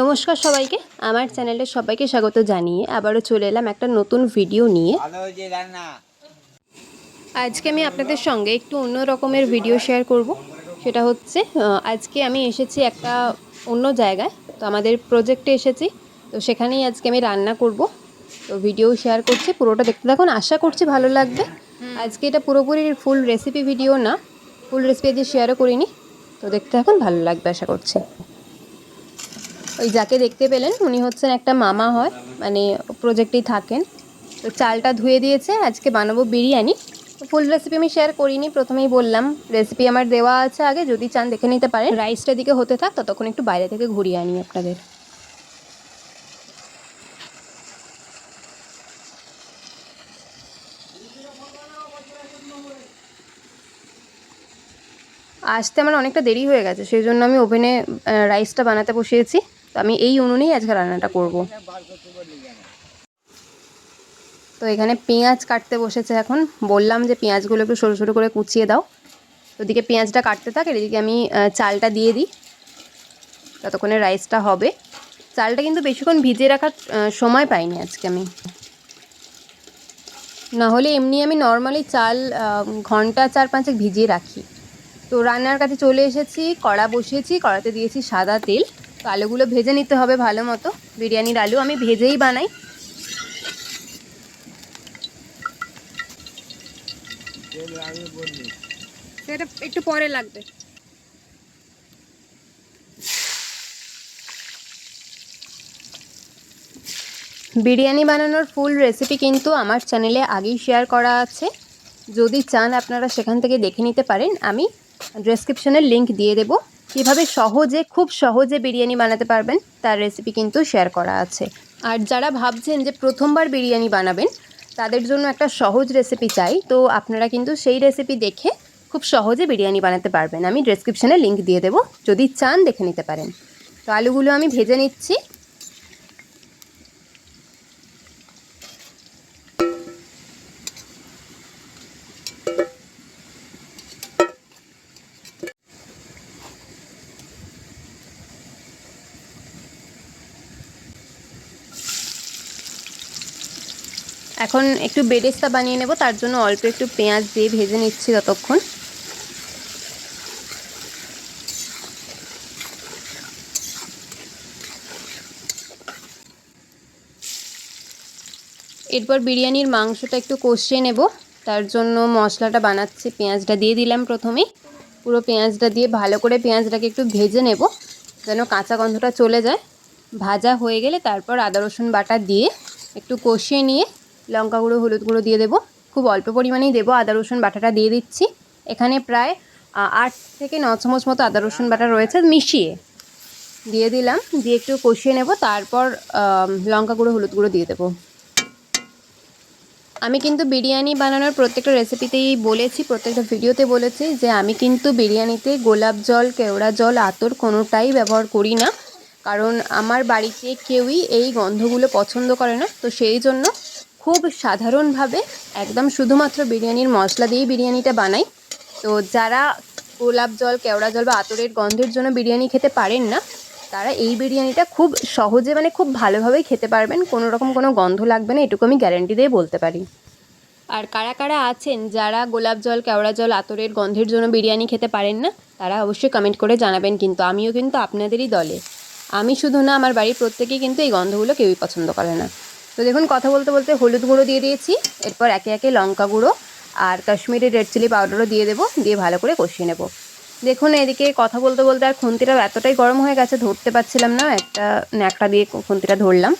নমস্কার সবাইকে। আমার চ্যানেলে সবাইকে স্বাগত জানিয়ে আবারও চলে এলাম একটা নতুন ভিডিও নিয়ে। ভালো হয়েছে রান্না। আজকে আমি আপনাদের সঙ্গে একটু অন্য রকমের ভিডিও শেয়ার করব। সেটা হচ্ছে আজকে আমি এসেছি একটা অন্য জায়গায়। তো আমাদের প্রজেক্টে এসেছি। তো সেখানেই আজকে আমি রান্না করব। তো ভিডিও শেয়ার করছি পুরোটা দেখতে থাকুন। আশা করছি ভালো লাগবে। আজকে এটা পুরোপুরি ফুল রেসিপি ভিডিও না। ফুল রেসিপি আজকে শেয়ারও করিনি। তো দেখতে থাকুন ভালো লাগবে আশা করছি। ওই যাকে দেখতে পেলেন, উনি হচ্ছেন একটা মামা হয় মানে প্রজেক্টেই থাকেন। তো চালটা ধুয়ে দিয়েছে, আজকে বানাবো বিরিয়ানি। ফুল রেসিপি আমি শেয়ার করিনি, প্রথমেই বললাম রেসিপি আমার দেওয়া আছে আগে, যদি চান দেখে নিতে পারেন। রাইসটা দিকে হতে থাক, ততক্ষণ একটু বাইরে থেকে ঘুরিয়ে আনি আপনাদের। আসতে আমার অনেকটা দেরি হয়ে গেছে, সেই জন্য আমি ওভেনে রাইসটা বানাতে বসিয়েছি। তো আমি এই উনুনেই আজকে রান্নাটা করব। তো এখানে পেঁয়াজ কাটতে বসেছে এখন। বললাম যে পেঁয়াজগুলো একটু সরু সরু করে কুচিয়ে দাও। ওদিকে পেঁয়াজটা কাটতে থাকে, এদিকে আমি চালটা দিয়ে দিই। ততক্ষণে রাইসটা হবে। চালটা কিন্তু বেশিক্ষণ ভিজিয়ে রাখার সময় পাইনি আজকে আমি। না হলে এমনি আমি নর্মালি চাল ঘণ্টা চার পাঁচেক ভিজিয়ে রাখি। তো রান্নার কাছে চলে এসেছি, কড়া বসিয়েছি, কড়াতে দিয়েছি সাদা তেল। তো আলুগুলো ভেজে নিতে হবে ভালো মতো। বিরিয়ানির আলু আমি ভেজেই বানাই। সেটা একটু পরে লাগবে। বিরিয়ানি বানানোর ফুল রেসিপি কিন্তু আমার চ্যানেলে আগেই শেয়ার করা আছে। যদি চান আপনারা সেখান থেকে দেখে নিতে পারেন আমি ডেসক্রিপশনের লিংক দিয়ে দেব। কীভাবে সহজে, খুব সহজে বিরিয়ানি বানাতে পারবেন, তার রেসিপি কিন্তু শেয়ার করা আছে। আর যারা ভাবছেন যে প্রথমবার বিরিয়ানি বানাবেন, তাদের জন্য একটা সহজ রেসিপি চাই। তো আপনারা কিন্তু সেই রেসিপি দেখে খুব সহজে বিরিয়ানি বানাতে পারবেন। আমি ডিসক্রিপশানে লিঙ্ক দিয়ে দেবো। যদি চান দেখে নিতে পারেন। তো আলুগুলো আমি ভেজে নিচ্ছি। এখন একটু বেরেস্তা বানিয়ে নেব, তার জন্য অল্প একটু পেঁয়াজ দিয়ে ভেজে নিচ্ছি ততক্ষণ। এরপর বিরিয়ানির মাংসটা একটু কষিয়ে নেব, তার জন্য মশলাটা বানাচ্ছি, পেঁয়াজটা দিয়ে দিলাম প্রথমেই পুরো পেঁয়াজটা দিয়ে ভালো করে পেঁয়াজটাকে একটু ভেজে নেব, যেন কাঁচা গন্ধটা চলে যায়। ভাজা হয়ে গেলে তারপর আদা রসুন বাটা দিয়ে একটু কষিয়ে নিয়ে লঙ্কা গুঁড়ো, হলুদ গুঁড়ো দিয়ে দেবো। খুব অল্প পরিমাণেই দেবো আদা, রসুন বাটাটা দিয়ে দিচ্ছি। এখানে প্রায় আট থেকে ন চামচ মতো আদা, রসুন বাটা রয়েছে মিশিয়ে। দিয়ে দিলাম, দিয়ে একটু কষিয়ে নেব, তারপর লঙ্কা গুঁড়ো, হলুদ গুঁড়ো দিয়ে দেবো। আমি কিন্তু বিরিয়ানি বানানোর প্রত্যেকটা রেসিপিতেই বলেছি, প্রত্যেকটা ভিডিওতে বলেছি যে আমি কিন্তু বিরিয়ানিতে গোলাপ জল, কেওড়া জল, আতর কোনোটাই ব্যবহার করি না। কারণ আমার বাড়িতে কেউই এই গন্ধগুলো পছন্দ করে না। তো সেই জন্য খুব সাধারণভাবে একদম শুধুমাত্র বিরিয়ানির মশলা দিয়েই বিরিয়ানিটা বানাই। তো যারা গোলাপ জল, কেওড়া জল বা আতরের গন্ধের জন্য বিরিয়ানি খেতে পারেন না, তারা এই বিরিয়ানিটা খুব সহজে মানে খুব ভালোভাবেই খেতে পারবেন। কোনো রকম কোনো গন্ধ লাগবে না, এটুকু আমি গ্যারেন্টি দিয়ে বলতে পারি। আর কারা কারা আছেন যারা গোলাপ জল, কেওড়া জল, আতরের গন্ধের জন্য বিরিয়ানি খেতে পারেন না, তারা অবশ্যই কমেন্ট করে জানাবেন, কিন্তু আমিও কিন্তু আপনাদেরই দলে। আমি শুধু না, আমার বাড়ির প্রত্যেকেই কিন্তু এই গন্ধগুলো কেউই পছন্দ করে না। তো দেখুন, কথা বলতে বলতে হলুদ গুঁড়ো দিয়ে দিয়েছি। এরপর একে একে লঙ্কা গুঁড়ো আর কাশ্মীরি রেড চিলি পাউডারও দিয়ে দেবো, দিয়ে ভালো করে কষিয়ে নেব। দেখুন, এদিকে কথা বলতে বলতে আর খুন্তিটা এতটাই গরম হয়ে গেছে, ধরতে পারছিলাম না, একটা ন্যাকড়া দিয়ে খুন্তিটা ধরলাম।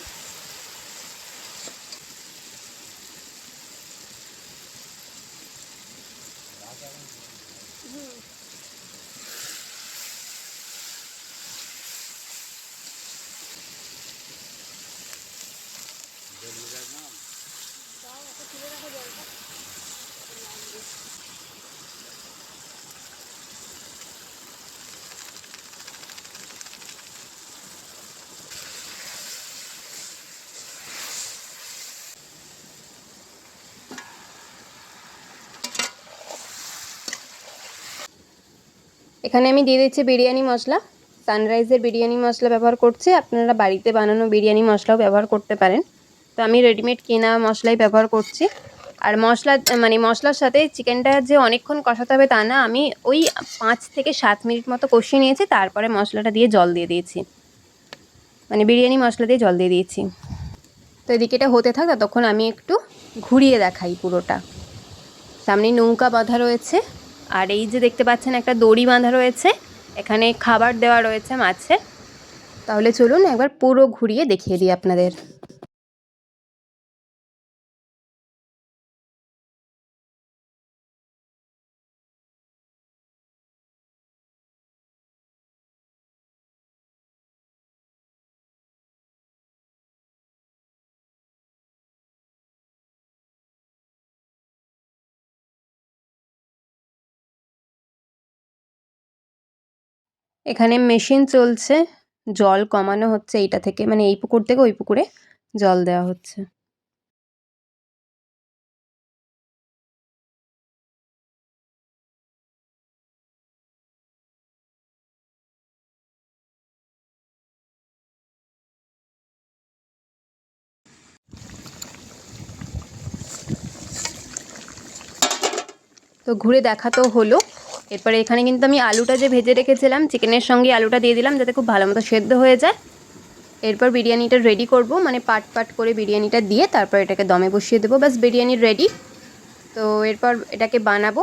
এখানে আমি দিয়ে দিচ্ছি বিরিয়ানি মশলা। সানরাইজের বিরিয়ানি মশলা ব্যবহার করছি। আপনারা বাড়িতে বানানো বিরিয়ানি মশলাও ব্যবহার করতে পারেন। তো আমি রেডিমেড কেনা মশলাই ব্যবহার করছি। আর মশলা মানে মশলার সাথে চিকেনটা যে অনেকক্ষণ কষাতে হবে তা না, আমি ওই পাঁচ থেকে সাত মিনিট মতো কষিয়ে নিয়েছি। তারপরে মশলাটা দিয়ে জল দিয়ে দিয়েছি। মানে বিরিয়ানি মশলা দিয়ে জল দিয়ে দিয়েছি। তো এদিকে এটা হতে থাক, ততক্ষণ আমি একটু ঘুরিয়ে দেখাই পুরোটা। সামনে নৌকা বাঁধা রয়েছে। আর এই যে দেখতে পাচ্ছেন একটা দড়ি বাঁধা রয়েছে, এখানে খাবার দেওয়া রয়েছে মাছে। তাহলে চলুন একবার পুরো ঘুরিয়ে দেখিয়ে দিই আপনাদের। এখানে মেশিন চলছে, জল কমানো হচ্ছে এইটা থেকে মানে এই পুকুর থেকে ওই পুকুরে জল দেওয়া হচ্ছে। তো ঘুরে দেখা তো হলো। এরপরে এখানে কিন্তু আমি আলুটা যে ভেজে রেখেছিলাম, চিকেনের সঙ্গে আলুটা দিয়ে দিলাম যাতে খুব ভালো মতো সেদ্ধ হয়ে যায়। এরপর বিরিয়ানিটা রেডি করব মানে পাট পাট করে বিরিয়ানিটা দিয়ে তারপর এটাকে দমে বসিয়ে দেবো। ব্যাস, বিরিয়ানি রেডি তো এরপর এটাকে বানাবো।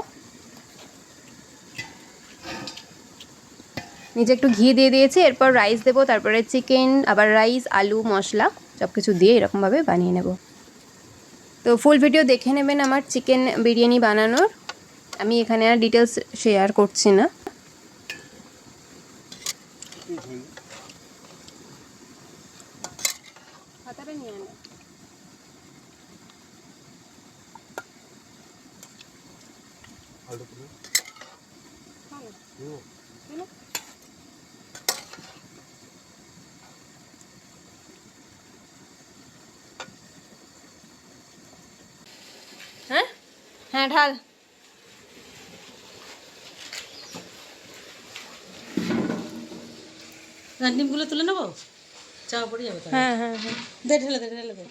নিজে একটু ঘি দিয়ে দিয়েছি, এরপর রাইস দেবো, তারপরে চিকেন আবার রাইস আলু, মশলা সব কিছু দিয়ে এরকমভাবে বানিয়ে নেব। তো ফুল ভিডিও দেখে নেবেন আমার চিকেন বিরিয়ানি বানানোর। আমি এখানে আর ডিটেলস শেয়ার করছি না। হ্যাঁ? হ্যাঁ ঢাল। ডিমগুলো তুলে নেব? চাওয়া পড়ে যাবে হ্যাঁ হ্যাঁ হ্যাঁ। দে ঢেলে দে ঢেলে দে।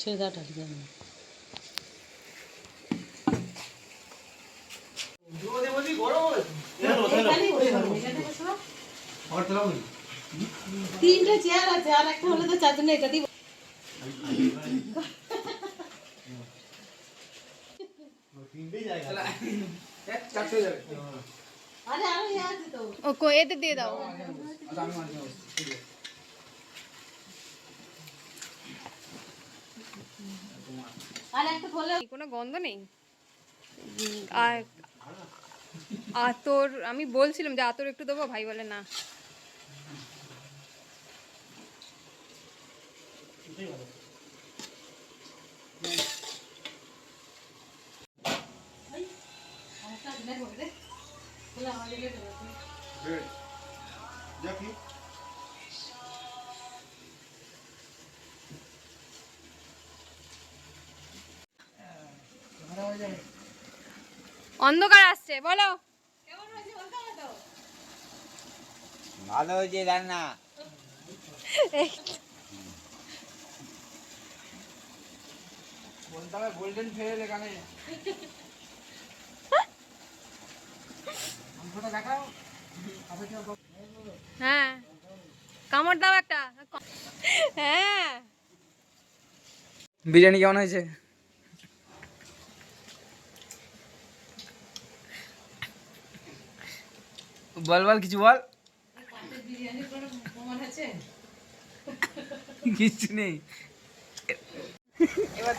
ছেড়ে দাও ঢালি যাবে না তিনটে চেয়ার আছে আর একটা হলে তো চারজনে এটা দিব। আরে আরও ইয়ে আছে তো ও কো এতে দিয়ে দাও। কোনো গন্ধ নেই? আর, আতর, আমি বলছিলাম যে আতর একটু দেবো, ভাই বলে না। অন্ধকার আসছে বলো। ভালো হয়েছে রান্না। বলতে হবে গোল্ডেন ফেল এখানে। হ্যাঁ। কামড় দাও একটা। হ্যাঁ। বিরিয়ানি কেমন হয়েছে? বল বল, কিছু বল। কিছু নেই। এবার